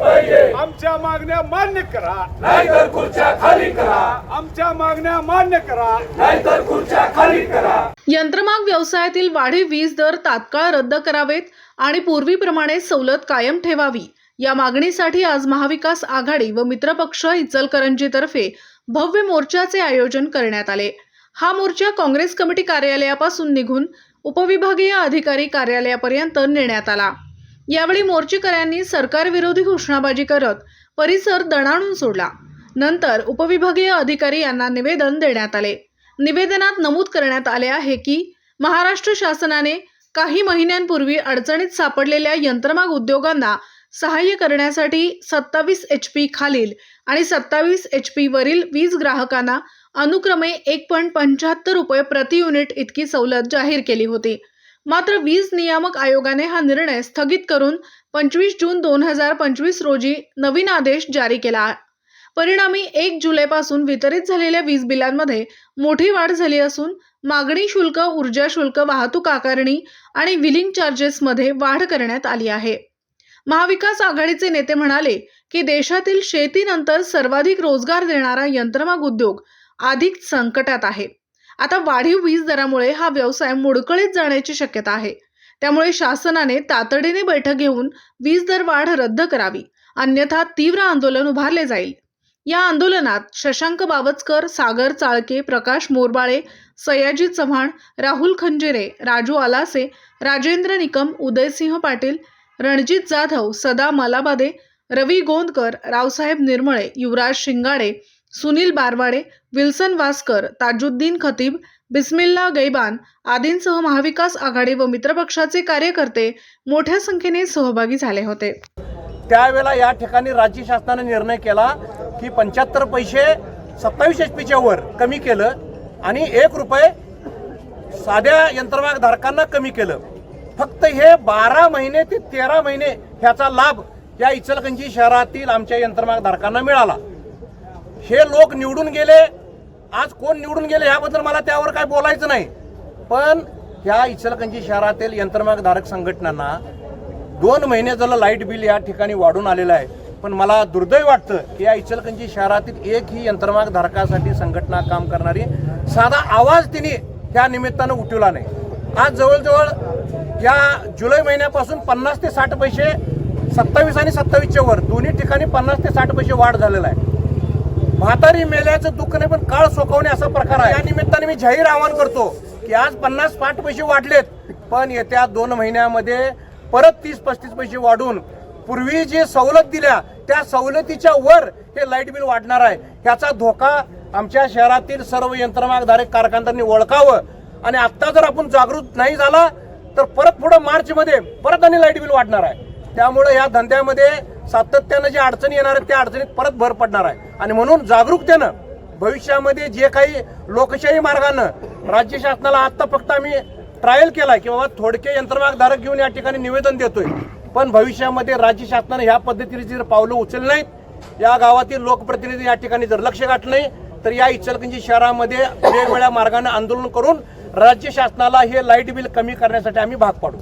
पाहिजे. आमच्या मागण्या मान्य करा. नाहीतर खुर्च्या खाली करा. आमच्या मागण्या मान्य करा. नाहीतर खुर्च्या खाली करा. यंत्रमाग व्यवसायातील वाढीव वीज दर तात्काळ रद्द करावेत आणि पूर्वीप्रमाणे सवलत कायम ठेवावी. या मागणीसाठी आज महाविकास आघाडी व मित्रपक्ष इचलकरंजीतर्फे भव्य मोर्चाचे आयोजन करण्यात आले. हा मोर्चा काँग्रेस कमिटी कार्यालयापासून निघून उपविभागीय अधिकारी कार्यालयापर्यंत नेण्यात आला. यावेळी मोर्चेकऱ्यांनी सरकारविरोधी घोषणाबाजी करत परिसर दणाणून सोडला. नंतर उपविभागीय अधिकारी यांना निवेदन देण्यात आले. निवेदनात नमूद करण्यात आले आहे की महाराष्ट्र शासनाने काही महिन्यांपूर्वी अडचणीत सापडलेल्या यंत्रमाग उद्योगांना सहाय्य करण्यासाठी सत्तावीस एच पी खालील आणि सत्तावीस एच पी वरील वीज ग्राहकांना अनुक्रमे एक पॉईंट पंच्याहत्तर रुपये प्रति युनिट इतकी सवलत जाहीर केली होती. मात्र वीज नियामक आयोगाने हा निर्णय स्थगित करून पंचवीस जून दोन हजार पंचवीस रोजी नवीन आदेश जारी केला. परिणामी एक जुलैपासून वितरित झालेल्या वीज बिलांमध्ये मोठी वाढ झाली असून मागणी शुल्क ऊर्जा शुल्क वाहतूक आकारणी आणि विलिंग चार्जेसमध्ये वाढ करण्यात आली आहे. महाविकास आघाडीचे नेते म्हणाले की देशातील शेतीनंतर सर्वाधिक रोजगार देणारा यंत्रमाग उद्योग अधिक संकटात आहे. आता वाढीव वीज दरामुळे हा व्यवसाय मोडकळीत जाण्याची शक्यता आहे. त्यामुळे शासनाने तातडीने बैठक घेऊन वीज दर वाढ रद्द करावी अन्यथा तीव्र आंदोलन उभारले जाईल. या आंदोलनात शशांक बावचकर सागर चाळके प्रकाश मोरबाळे सयाजी चव्हाण राहुल खंजिरे राजू आलासे राजेंद्र निकम उदयसिंह पाटील रणजित जाधव सदा मलाबादे रवी गोंदकर रावसाहेब निर्मळे युवराज शिंगाडे सुनील बारवाडे विल्सन वास्कर ताजुद्दीन खतीब बिस्मिल्ला गैबान आदींसह महाविकास आघाडी व मित्रपक्षाचे कार्यकर्ते मोठ्या संख्येने सहभागी झाले होते. त्यावेळेला या ठिकाणी राज्य शासनाने निर्णय केला की पंच्याहत्तर पैसे सत्तावीस एच पीच्या वर कमी केलं आणि एक रुपये साध्या यंत्रमाग धारकांना कमी केलं. फक्त हे बारा महिने ते तेरा महिने ह्याचा लाभ या इचलकंजी शहरातील आमच्या यंत्रमाग धारकांना मिळाला. हे लोक निवडून गेले आज कोण निवडून गेले ह्याबद्दल मला त्यावर काय बोलायचं नाही. पण ह्या इचलकंजी शहरातील यंत्रमाग धारक संघटनांना दोन महिने झालं लाइट बिल या ठिकाणी वाढून आलेलं आहे. पण मला दुर्दैव वाटतं की या इचलकंजी शहरातील एकही यंत्रमाग धारकासाठी संघटना काम करणारी साधा आवाज तिने ह्या निमित्तानं उठवला नाही. आज जवळजवळ या जुलै महिन्यापासून पन्नास ते साठ पैसे सत्तावीस आणि सत्तावीसच्या वर दोन्ही ठिकाणी पन्नास ते साठ पैसे वाढ झालेला आहे. म्हातारी मेल्याचं दुःख नाही पण काळ सोकवणे असा प्रकार आहे. या निमित्ताने मी जाहीर आवाहन करतो की आज पन्नास पाठ पैसे वाढलेत पण येत्या दोन महिन्यामध्ये परत तीस पस्तीस पैसे वाढून पूर्वी जे सवलत दिल्या त्या सवलतीच्या वर हे लाइट बिल वाढणार आहे. ह्याचा धोका आमच्या शहरातील सर्व यंत्रमागधारक कारखानदारांनी ओळखावं. आणि आत्ता जर आपण जागृत नाही झाला तर परत पुढं मार्चमध्ये परत आणि लाइट बिल वाढणार आहे. त्यामुळे या धंद्यामध्ये सातत्यानं ज्या अडचणी येणार आहेत त्या अडचणीत परत भर पडणार आहे. आणि म्हणून जागरूकतेनं भविष्यामध्ये जे काही लोकशाही मार्गानं राज्य शासनाला आत्ता फक्त आम्ही ट्रायल केलाय की बाबा थोडके यंत्रमागधारक घेऊन या ठिकाणी निवेदन देतोय. पण भविष्यामध्ये राज्य शासनानं ह्या पद्धतीने जर पावलं उचलली नाहीत या गावातील लोकप्रतिनिधी या ठिकाणी जर लक्ष गाठलं नाही तर या इचलकंजी शहरामध्ये वेगवेगळ्या मार्गाने आंदोलन करून राज्य शासनाला हे लाइट बिल कमी करण्यासाठी आम्ही भाग पाडू.